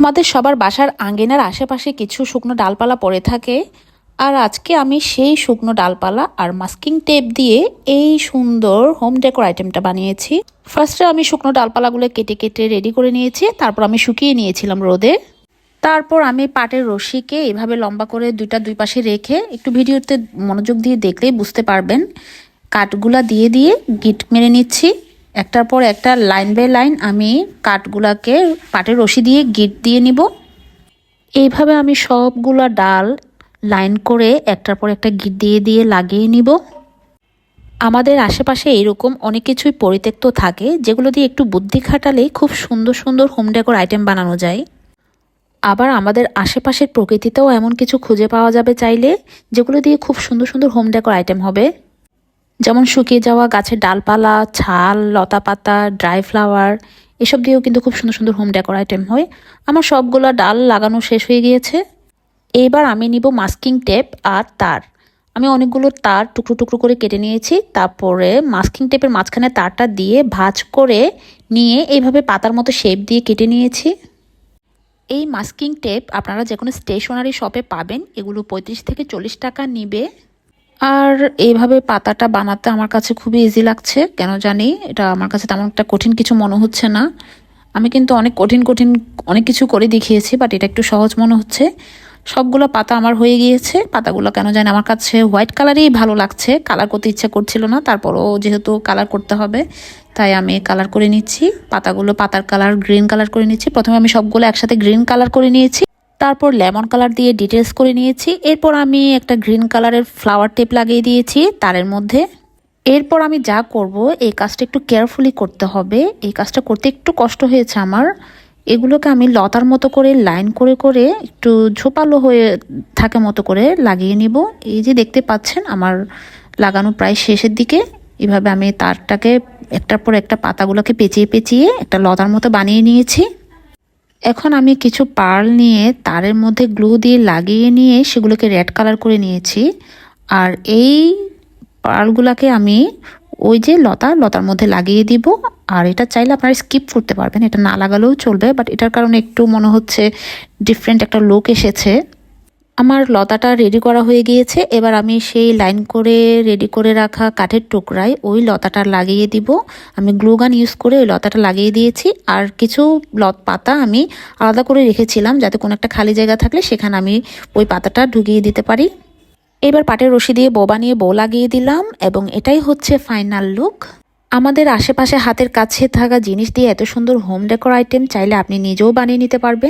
আমাদের সবার বাসার আঙ্গিনার আশেপাশে কিছু শুকনো ডালপালা পড়ে থাকে। আর আজকে আমি সেই শুকনো ডালপালা আর মাস্কিং টেপ দিয়ে এই সুন্দর হোম ডেকোর আইটেমটা বানিয়েছি। ফার্স্টে আমি শুকনো ডালপালাগুলো কেটে কেটে রেডি করে নিয়েছি, তারপর আমি শুকিয়ে নিয়েছিলাম রোদে। তারপর আমি পাটের রশিকে এভাবে লম্বা করে দুইটা দুই পাশে রেখে একটু ভিডিওতে মনোযোগ দিয়ে দেখলেই বুঝতে পারবেন। কাঠগুলা দিয়ে দিয়ে গিট মেরে নিচ্ছি। একটার পর একটা লাইন বাই লাইন আমি কাঠগুলাকে পাটের রশি দিয়ে গিট দিয়ে নিব। এইভাবে আমি সবগুলা ডাল লাইন করে একটার পর একটা গিট দিয়ে দিয়ে লাগিয়ে নিব। আমাদের আশেপাশে এরকম অনেক কিছুই পরিত্যক্ত থাকে, যেগুলো দিয়ে একটু বুদ্ধি খাটালেই খুব সুন্দর সুন্দর হোম ডেকোর আইটেম বানানো যায়। আবার আমাদের আশেপাশের প্রকৃতিতেও এমন কিছু খুঁজে পাওয়া যাবে চাইলে, যেগুলো দিয়ে খুব সুন্দর সুন্দর হোম ডেকোর আইটেম হবে। যেমন শুকিয়ে যাওয়া গাছের ডালপালা, ছাল লতা পাতা ড্রাই ফ্লাওয়ার এসব দিয়েও কিন্তু খুব সুন্দর সুন্দর হোম ডেকোর আইটেম হয়। আমার সবগুলো ডাল লাগানো শেষ হয়ে গিয়েছে। এইবার আমি নিব মাস্কিং টেপ আর তার। আমি অনেকগুলো তার টুকরো টুকরো করে কেটে নিয়েছি। তারপরে মাস্কিং টেপের মাঝখানে তারটা দিয়ে ভাজ করে নিয়ে এইভাবে পাতার মতো শেপ দিয়ে কেটে নিয়েছি। এই মাস্কিং টেপ আপনারা যে কোনো স্টেশনারি শপে পাবেন। এগুলো পঁয়ত্রিশ থেকে চল্লিশ টাকা নিবে। আর এইভাবে পাতাটা বানাতে আমার কাছে খুবই ইজি লাগছে, কেন জানি? এটা আমার কাছে তেমন একটা কঠিন কিছু মনে হচ্ছে না। আমি কিন্তু অনেক কঠিন কঠিন অনেক কিছু করে দেখিয়েছি বাট এটা একটু সহজ মনে হচ্ছে। সবগুলো পাতা আমার হয়ে গিয়েছে, পাতাগুলো কেন জানি আমার কাছে হোয়াইট কালারই ভালো লাগছে কালার করতে ইচ্ছা করছিল না, তারপরও যেহেতু কালার করতে হবে, তাই আমি কালার করে নিচ্ছি। পাতাগুলো পাতার কালার গ্রিন কালার করে নিচ্ছি। প্রথমে আমি সবগুলো একসাথে গ্রিন কালার করে নিয়েছি। তারপর লেমন কালার দিয়ে ডিটেলস করে নিয়েছি। এরপর আমি একটা গ্রিন কালারের ফ্লাওয়ার টেপ লাগিয়ে দিয়েছি তারের মধ্যে। এরপর আমি যা করব, এই কাজটা একটু কেয়ারফুলি করতে হবে। এই কাজটা করতে একটু কষ্ট হয়েছে আমার। এগুলোকে আমি লতার মতো করে লাইন করে করে একটু ঝোপালো হয়ে থাকে মতো করে লাগিয়ে নিব। এই যে দেখতে পাচ্ছেন, আমার লাগানো প্রায় শেষের দিকে। এভাবে আমি তারটাকে একটার পর একটা পাতাগুলোকে পেঁচিয়ে পেঁচিয়ে একটা লতার মতো বানিয়ে নিয়েছি। এখন আমি কিছু পার্ল নিয়ে তারের মধ্যে গ্লু দিয়ে লাগিয়ে নিয়ে সেগুলোকে রেড কালার করে নিয়েছি। আর এই পার্লগুলোকে আমি ওই যে লতা, লতার মধ্যে লাগিয়ে দিব। আর এটা চাইলে আপনারা স্কিপ করতে পারবেন, এটা না লাগালেও চলবে। বাট এটার কারণে একটু মনে হচ্ছে ডিফারেন্ট একটা লুক এসেছে। আমার লতাটা রেডি করা হয়ে গিয়েছে। এবার আমি সেই লাইন করে রেডি করে রাখা কাঠের টুকরায় ওই লতাটা লাগিয়ে দিব। আমি গ্লুগান ইউজ করে ওই লতাটা লাগিয়ে দিয়েছি। আর কিছু লত পাতা আমি আলাদা করে রেখেছিলাম যাতে কোনো একটা খালি জায়গা থাকলে সেখানে আমি ওই পাতাটা ঢুকিয়ে দিতে পারি। এবার পাটের রশি দিয়ে বো বানিয়ে বো লাগিয়ে দিলাম এবং এটাই হচ্ছে ফাইনাল লুক আমাদের আশেপাশে হাতের কাছে থাকা জিনিস দিয়ে এত সুন্দর হোম ডেকোর আইটেম চাইলে আপনি নিজেও বানিয়ে নিতে পারবেন।